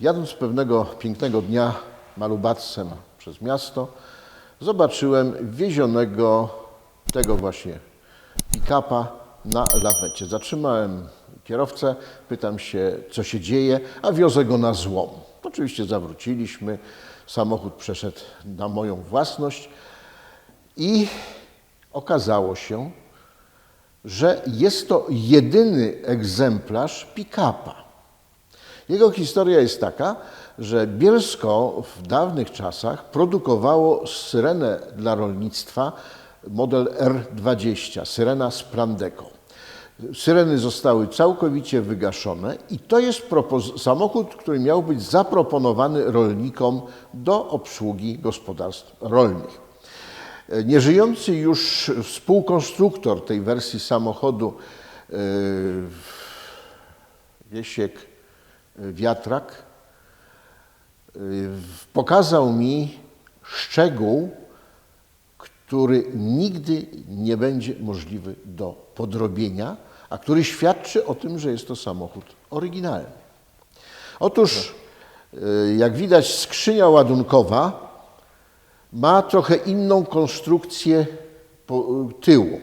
Jadąc pewnego pięknego dnia malubacem przez miasto, zobaczyłem wiezionego tego właśnie pick-upa na lawecie. Zatrzymałem kierowcę, pytam się, co się dzieje, a wiozę go na złom. Oczywiście zawróciliśmy, samochód przeszedł na moją własność i okazało się, że jest to jedyny egzemplarz pick-upa. Jego historia jest taka, że Bielsko w dawnych czasach produkowało syrenę dla rolnictwa model R20, syrena z plandeką. Syreny zostały całkowicie wygaszone i to jest samochód, który miał być zaproponowany rolnikom do obsługi gospodarstw rolnych. Nieżyjący już współkonstruktor tej wersji samochodu, yy, Wiesiek Wiatrak, yy, pokazał mi szczegół, który nigdy nie będzie możliwy do podrobienia, a który świadczy o tym, że jest to samochód oryginalny. Otóż, yy, jak widać, skrzynia ładunkowa ma trochę inną konstrukcję po, tyłu.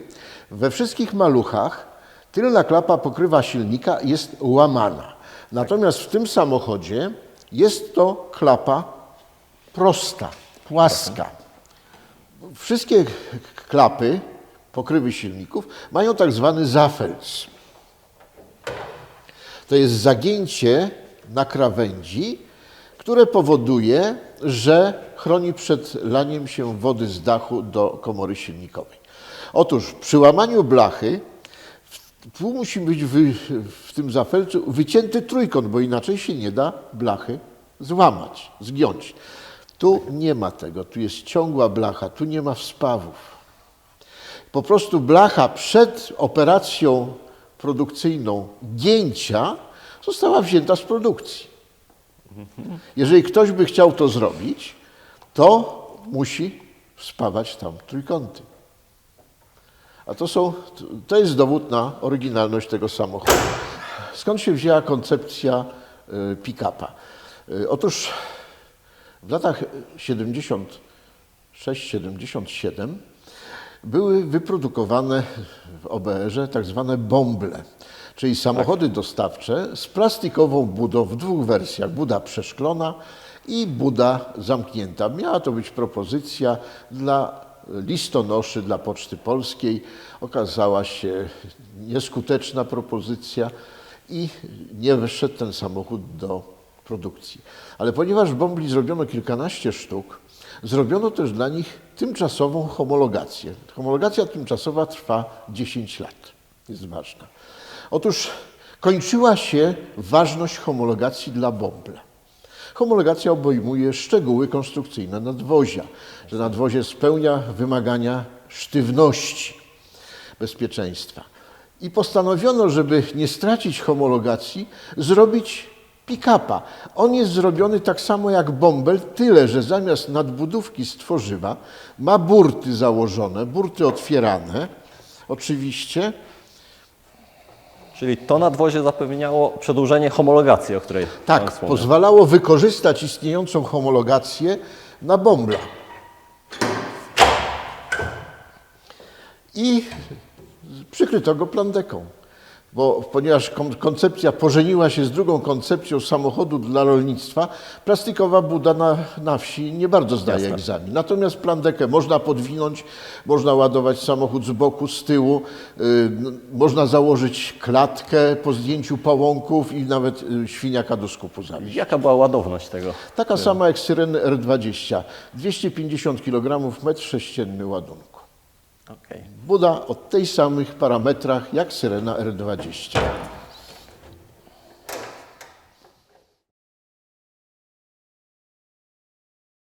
We wszystkich maluchach tylna klapa pokrywa silnika jest łamana. Natomiast w tym samochodzie jest to klapa prosta, płaska. Wszystkie klapy, pokrywy silników mają tak zwany zafels. To jest zagięcie na krawędzi, które powoduje, że chroni przed laniem się wody z dachu do komory silnikowej. Otóż przy łamaniu blachy tu musi być w tym zafelcu wycięty trójkąt, bo inaczej się nie da blachy złamać, zgiąć. Tu nie ma tego, tu jest ciągła blacha, tu nie ma wspawów. Po prostu blacha przed operacją produkcyjną gięcia została wzięta z produkcji. Jeżeli ktoś by chciał to zrobić, to musi wspawać tam trójkąty. A to, są, to jest dowód na oryginalność tego samochodu. Skąd się wzięła koncepcja y, pick-upa? Y, Otóż w latach 76-77 były wyprodukowane w OBR-ze tak zwane bąble, czyli samochody dostawcze z plastikową budą w dwóch wersjach. Buda przeszklona i buda zamknięta. Miała to być propozycja dla listonoszy, dla Poczty Polskiej. Okazała się nieskuteczna propozycja i nie wszedł ten samochód do produkcji. Ale ponieważ bombli zrobiono kilkanaście sztuk, zrobiono też dla nich tymczasową homologację. Homologacja tymczasowa trwa 10 lat. Jest ważna. Otóż kończyła się ważność homologacji dla bombla. Homologacja obejmuje szczegóły konstrukcyjne nadwozia, że nadwozie spełnia wymagania sztywności, bezpieczeństwa. I postanowiono, żeby nie stracić homologacji, zrobić pick-upa. On jest zrobiony tak samo jak bąbel, tyle że zamiast nadbudówki z tworzywa ma burty założone, burty otwierane, oczywiście, Czyli to nadwozie zapewniało przedłużenie homologacji, o której Pan tak, wspomniał. pozwalało wykorzystać istniejącą homologację na bąbla. I przykryto go plandeką. Bo ponieważ kon- koncepcja pożeniła się z drugą koncepcją samochodu dla rolnictwa, plastikowa buda na, na wsi nie bardzo zdaje Jasne. egzamin. Natomiast plandekę można podwinąć, można ładować samochód z boku, z tyłu, y, można założyć klatkę po zdjęciu pałąków i nawet y, świniaka do skupu zawieźć. Jaka była ładowność tego? Taka sama jak syreny R20, 250 kg, metr sześcienny ładunku. Okej. Buda o tej samych parametrach jak syrena R20.